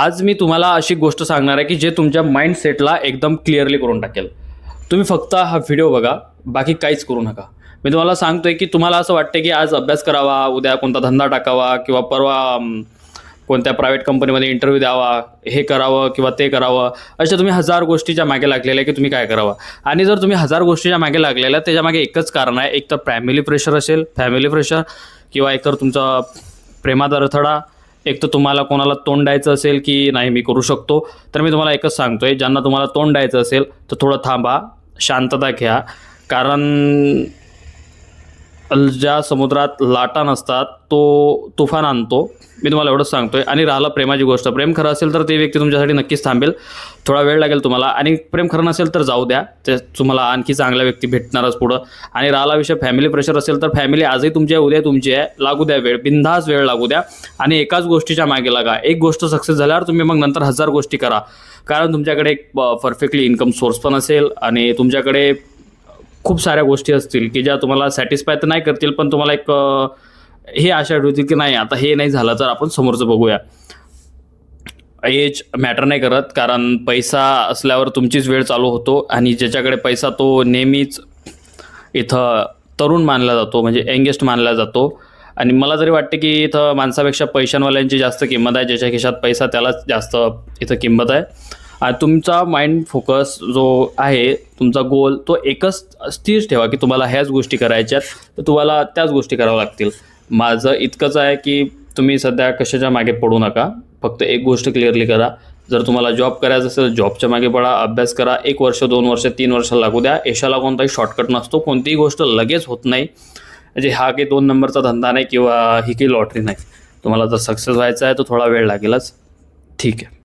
आज मी तुम्हाला अशी गोष्ट सांगणार आहे की जे तुमच्या माइंडसेटला एकदम क्लिअरली करून टाकेल. तुम्ही फक्त हा व्हिडिओ बघा बाकी काहीच करू नका. मी तुम्हाला सांगतोय की तुम्हाला असं वाटतं की आज अभ्यास करावा उद्या कोणता धंदा टाकावा किंवा परवा कोणत्या प्रायव्हेट कंपनीमध्ये इंटरव्ह्यू द्यावा हे करावं किंवा ते करावं अशा तुम्ही हजार गोष्टीच्या मागे लागलेल्या की तुम्ही काय करावं. आणि जर तुम्ही हजार गोष्टीच्या मागे लागलेल्या त्याच्यामागे एकच कारण आहे एक तर फॅमिली प्रेशर असेल फॅमिली प्रेशर किंवा एकतर तुमचा प्रेमात अडथळा एक तर तुम्हाला कोणाला तोंड द्यायचं असेल की नाही मी करू शकतो. तर मी तुम्हाला एकच सांगतोय ज्यांना तुम्हाला तोंड द्यायचं असेल तर थोडं थांबा शांतता घ्या. कारण ज्या समुद्रात लाटा नसतात तो तुफान आणतो. मी तुम्हाला एवढंच सांगतोय. आणि राहिलं प्रेमाची गोष्ट. प्रेम खरं असेल तर ते व्यक्ती तुमच्यासाठी नक्कीच थांबेल. थोडा वेळ लागेल तुम्हाला. आणि प्रेम खरं नसेल तर जाऊ द्या. ते तुम्हाला आणखी चांगल्या व्यक्ती भेटणारच पुढं. आणि राहिला विषय फॅमिली प्रेशर असेल तर फॅमिली आजही तुमची आहे उद्या तुमची आहे. लागू द्या वेळ. बिंदास वेळ लागू द्या. आणि एकाच गोष्टीच्या मागे लागा. एक गोष्ट सक्सेस झाल्यावर तुम्ही मग नंतर हजार गोष्टी करा. कारण तुमच्याकडे एक परफेक्टली इन्कम सोर्स पण असेल. आणि तुमच्याकडे खूप साऱ्या गोष्टी असतील की ज्या तुम्हाला सॅटिस्फाय तर नाही करतील पण तुम्हाला एक हे आशा ठेवतील की नाही आता हे नाही झालं तर आपण समोरचं बघूया. एज मॅटर नाही करत कारण पैसा असल्यावर तुमचीच वेळ चालू होतो आणि ज्याच्याकडे पैसा तो नेहमीच इथं तरुण मानला जातो म्हणजे यंगेस्ट मानला जातो. आणि मला जरी वाटते की इथं माणसापेक्षा पैशांवाल्यांची जास्त किंमत आहे ज्याच्या खिशात पैसा त्यालाच जास्त इथं किंमत आहे. तुमचा माइंड फोकस जो आहे तुमचा गोल तो एकच स्थिर ठेवा की तुम्हाला ह्याच गोष्टी करायच्यात तर तुम्हाला त्याच गोष्टी कराव्या लागतील. माझं इतकंच आहे की तुम्ही सध्या कशाच्या मागे पडू नका. फक्त एक गोष्ट क्लिअरली करा. जर तुम्हाला जॉब करायचा असेल जॉबच्या मागे पडा अभ्यास करा. एक वर्ष दोन वर्ष तीन वर्ष लागू द्या. यशाला कोणताही शॉर्टकट नसतो. कोणतीही गोष्ट लगेच होत नाही. म्हणजे हा काही दोन नंबरचा धंदा नाही किंवा ही काही लॉटरी नाही. तुम्हाला जर सक्सेस व्हायचा आहे तर थोडा वेळ लागेलच. ठीक आहे.